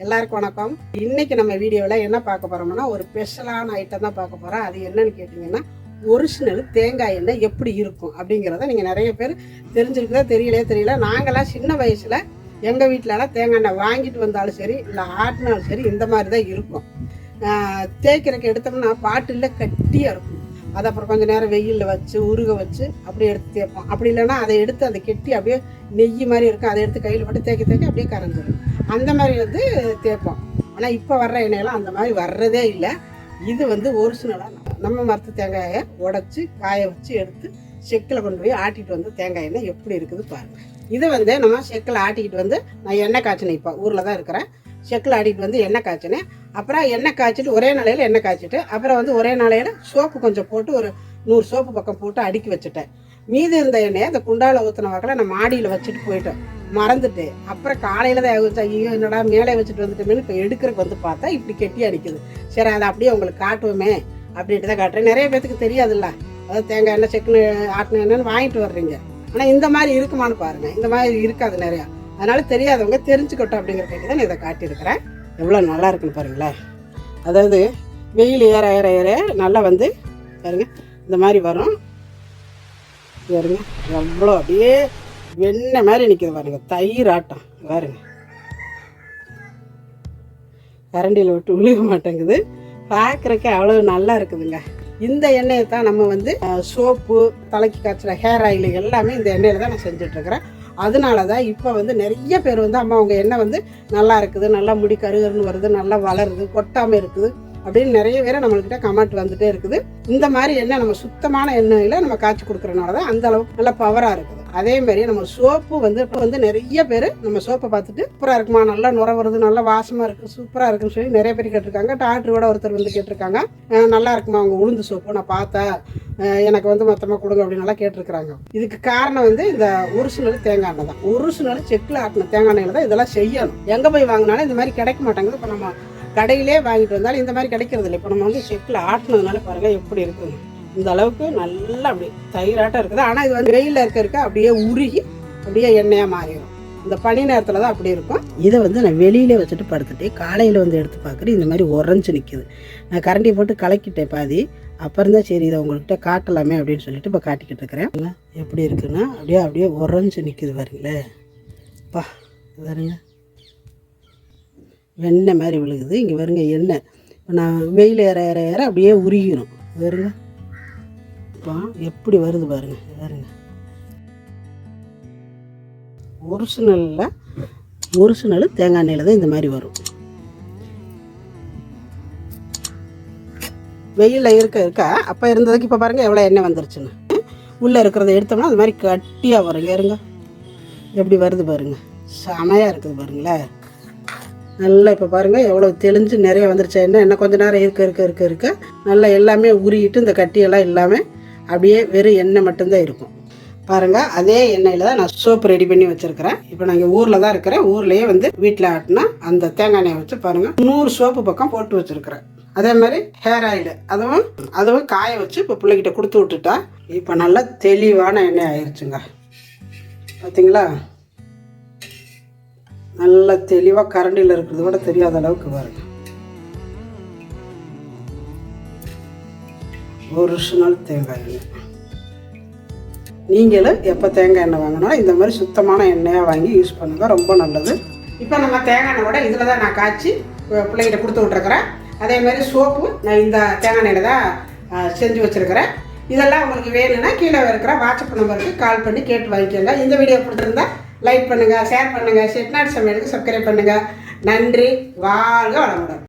எல்லாருக்கும் வணக்கம். இன்னைக்கு நம்ம வீடியோவில் என்ன பார்க்க போறோம்னா ஒரு ஸ்பெஷலான ஐட்டம் தான் பார்க்க போறோம். அது என்னன்னு கேட்டிங்கன்னா ஒரிஜினல் தேங்காய் எண்ணெய் எப்படி இருக்கும் அப்படிங்கிறத நீங்கள் நிறைய பேர் தெரிஞ்சிருக்குதா தெரியலையே தெரியல. நாங்களாம் சின்ன வயசில் எங்கள் வீட்டிலலாம் தேங்காய் எண்ணெய் வாங்கிட்டு வந்தாலும் சரி இல்லை ஆட்டினாலும் சரி இந்த மாதிரி தான் இருக்கும். தேய்க்கிறக்கு தேய்க்கிறதுக்கு எடுத்தோம்னா பாட்டில் கட்டியாக இருக்கும். அதை அப்புறம் கொஞ்சம் நேரம் வெயிலில் வச்சு உருக வச்சு அப்படியே எடுத்து தேய்ப்போம். அப்படி இல்லைன்னா அதை எடுத்து அதை கெட்டி அப்படியே நெய் மாதிரி இருக்கும். அதை எடுத்து கையில் போட்டு தேய்க்க தேய்க்க அப்படியே கரைஞ்சிடும் அந்த மாதிரி வந்து தேய்ப்போம். ஆனால் இப்போ வர்ற எண்ணெயெல்லாம் அந்த மாதிரி வர்றதே இல்லை. இது வந்து ஒரிஜினலாக நம்ம மரத்து தேங்காயை உடச்சி காய வச்சு எடுத்து செக்கில் கொண்டு போய் ஆட்டிட்டு வந்து தேங்காய் எண்ணெய் எப்படி இருக்குது பாருங்கள் இதை வந்து நம்ம செக்கில் ஆட்டிக்கிட்டு வந்து நான் எண்ணெய் காய்ச்சினேன் இப்போ ஊரில் தான் இருக்கிறேன். செக்கில் ஆட்டிட்டு வந்து எண்ணெய் காய்ச்சினேன். அப்புறம் எண்ணெய் காய்ச்சிட்டு ஒரே நாளையில் எண்ணெய் காய்ச்சிட்டு அப்புறம் வந்து ஒரே நாளையில் சோப்பு கொஞ்சம் போட்டு ஒரு நூறு சோப்பு பக்கம் போட்டு அடுக்கி வச்சுட்டேன். மீதி இருந்த எண்ணெயை அந்த குண்டாவில் ஊற்றின வாக்கில் நான் மாடியில் வச்சுட்டு போயிட்டேன் மறந்துட்டு அப்புறம் காலையில் தான் ஐயோ என்னடா மேலே வச்சுட்டு வந்துட்டோமேனு இப்போ எடுக்கிறதுக்கு வந்து பார்த்தா இப்படி கெட்டி அடிக்குது. சரி அதை அப்படியே உங்களுக்கு காட்டுவோமே அப்படின்ட்டு தான் காட்டுறேன். நிறைய பேத்துக்கு தெரியாதுல்ல. அதாவது தேங்காய் எண்ணெய் செக்குன்னு ஆட்டின என்னென்னு வாங்கிட்டு வர்றீங்க. ஆனால் இந்த மாதிரி இருக்குமான்னு பாருங்க. இந்த மாதிரி இருக்காது நிறையா. அதனால தெரியாதவங்க தெரிஞ்சுக்கட்டும் அப்படிங்கிறதுக்கு தான் இதை காட்டியிருக்கிறேன். எவ்வளோ நல்லா இருக்குன்னு பாருங்களேன் அதாவது வெயில் ஏற ஏற ஏற நல்லா வந்து பாருங்க இந்த மாதிரி வரும். பாருங்க எவ்வளோ அப்படியே வெண்ணெய் மாதிரி நிற்கிது பாருங்க. தயிர் ஆட்டம். பாருங்க. கரண்டியில் விட்டு விழுக மாட்டேங்குது. பார்க்குறக்கே அவ்வளோ நல்லா இருக்குதுங்க. இந்த எண்ணெயை தான் நம்ம வந்து சோப்பு தலைக்கு காய்ச்சல ஹேர் ஆயில் எல்லாமே இந்த எண்ணெயில் தான் நான் செஞ்சுட்ருக்கிறேன். அதனால தான் இப்போ வந்து நிறைய பேர் வந்து அம்மா அவங்க எண்ணெய் வந்து நல்லா இருக்குது நல்லா முடி கருகருன்னு வருது நல்லா வளருது கொட்டாமல் இருக்குது அப்படின்னு நிறைய பேரை நம்மள்கிட்ட கமெண்ட் வந்துட்டே இருக்குது. இந்த மாதிரி எண்ணெய் நம்ம சுத்தமான எண்ணெயில் நம்ம காய்ச்சி கொடுக்குறனால தான் அந்த அளவுக்கு நல்லா பவராக இருக்குது. அதே மாதிரி நம்ம சோப்பு வந்து இப்போ வந்து நிறைய பேர் நம்ம சோப்பை பார்த்துட்டு சூப்பராக இருக்குமா? நல்லா நுர வருது நல்லா வாசமாக இருக்குது சூப்பராக இருக்குன்னு சொல்லி நிறைய பேர் கேட்டிருக்காங்க. டாக்டர் கூட ஒருத்தர் வந்து கேட்டிருக்காங்க. நல்லா இருக்குமா? அவங்க உளுந்து சோப்பு நான் பார்த்தேன். எனக்கு வந்து மொத்தமாக கொடுங்க அப்படின்னுலாம் கேட்டிருக்கிறாங்க. இதுக்கு காரணம் வந்து இந்த ஒரிஜினல் தேங்காய் எண்ணெய் தான். ஒரிஜினல் செக்கில் ஆட்டின தேங்காய் எண்ணெயில் தான் இதெல்லாம் செய்யணும். எங்கே போய் வாங்கினாலும் இந்த மாதிரி கிடைக்க மாட்டேங்குது. இப்போ நம்ம கடையிலே வாங்கிட்டு வந்தாலும் இந்த மாதிரி கிடைக்கிறது இல்லை இப்போ நம்ம வந்து செக்கில் ஆட்டினதுனால பாருங்கள் எப்படி இருக்குங்க இந்த அளவுக்கு நல்லா அப்படி தயிராட்டம் இருக்குது. ஆனால் இது வந்து வெயிலில் இருக்க இருக்க அப்படியே உருகி அப்படியே எண்ணெயாக மாறிடும். இந்த பனி நேரத்தில் தான் அப்படி இருக்கும். இதை வந்து நான் வெளியிலே வச்சுட்டு படுத்துட்டு காலையில் வந்து எடுத்து பார்க்குறேன். இந்த மாதிரி உறைஞ்சு நிற்குது நான் கரண்டி போட்டு கலக்கிட்டேன் பாதி. அப்புறம் தான் சரி இதை உங்கள்கிட்ட காட்டலாமே அப்படின்னு சொல்லிட்டு இப்போ காட்டிக்கிட்டு இருக்கிறேன். எப்படி இருக்குன்னா அப்படியே அப்படியே உறைஞ்சு நிற்குது பாருங்களேன் பா பாருங்க. வெண்ணெய் மாதிரி விழுகுது. இங்கே வருங்க எண்ணெய். இப்போ நான் வெயில் ஏற ஏற ஏற அப்படியே உருகிடும் வருங்க இப்போ எப்படி வருது பாருங்க பாருங்க. ஒரிஜினலில் ஒரிஜினல் தேங்காய் எண்ணெயில் தான் இந்த மாதிரி வரும். வெயிலில் இருக்க இருக்க அப்போ இருந்ததுக்கு இப்போ பாருங்கள் எவ்வளோ எண்ணெய் வந்துருச்சுன்னு. உள்ளே இருக்கிறத எடுத்தோம்னா அது மாதிரி கட்டியாக வருங்க இருங்க எப்படி வருது பாருங்க. செமையாக இருக்குது பாருங்களேன் நல்லா இப்போ பாருங்கள் எவ்வளோ தெளிஞ்சு நிறைய வந்துருச்சு. என்ன என்ன கொஞ்சம் நேரம் இருக்க இருக்க இருக்க இருக்க. நல்லா எல்லாமே உருகிட்டு இந்த கட்டியெல்லாம் இல்லாமல் அப்படியே வெறும் எண்ணெய் மட்டும்தான் இருக்கும். பாருங்கள் அதே எண்ணெயில் தான் நான் சோப்பு ரெடி பண்ணி வச்சுருக்கிறேன். இப்போ நான் இங்கே ஊரில் தான் இருக்கிறேன். ஊர்லேயே வந்து வீட்டில் ஆட்டினா அந்த தேங்காய் எண்ணெயை வச்சு பாருங்கள் நூறு சோப்பு பக்கம் போட்டு வச்சுருக்கிறேன். அதே மாதிரி ஹேர் ஆயில் அதுவும் அதுவும் காய வச்சு இப்போ பிள்ளைகிட்ட கொடுத்து விட்டுட்டா இப்போ நல்லா தெளிவான எண்ணெய் ஆயிடுச்சுங்க பார்த்தீங்களா நல்ல தெளிவாக கரண்டியில் இருக்கிறது கூட தெரியாத அளவுக்கு பாருங்க ஒரிஜினல் தேங்காய் எண்ணெய். நீங்களும் எப்போ தேங்காய் எண்ணெய் வாங்கினாலும் இந்த மாதிரி சுத்தமான எண்ணெயாக வாங்கி யூஸ் பண்ணுங்கள் ரொம்ப நல்லது. இப்போ நம்ம தேங்காய் எண்ணெய் கூட இதில் தான் நான் காய்ச்சி பிள்ளைகிட்ட கொடுத்து விட்ருக்குறேன் அதே மாதிரி சோப்பு நான் இந்த தேங்காய் எண்ணெயில் தான் செஞ்சு வச்சுருக்கிறேன். இதெல்லாம் உங்களுக்கு வேணும்னா கீழே இருக்கிற வாட்ஸ்அப் நம்பருக்கு கால் பண்ணி கேட்டு வாங்கிக்கோங்க. இந்த வீடியோ பிடிச்சிருந்தா லைக் பண்ணுங்கள் ஷேர் பண்ணுங்கள் செட்நாட் சமையலுக்கு சப்ஸ்கிரைப் பண்ணுங்கள் நன்றி வாழ்க வளமுடன்.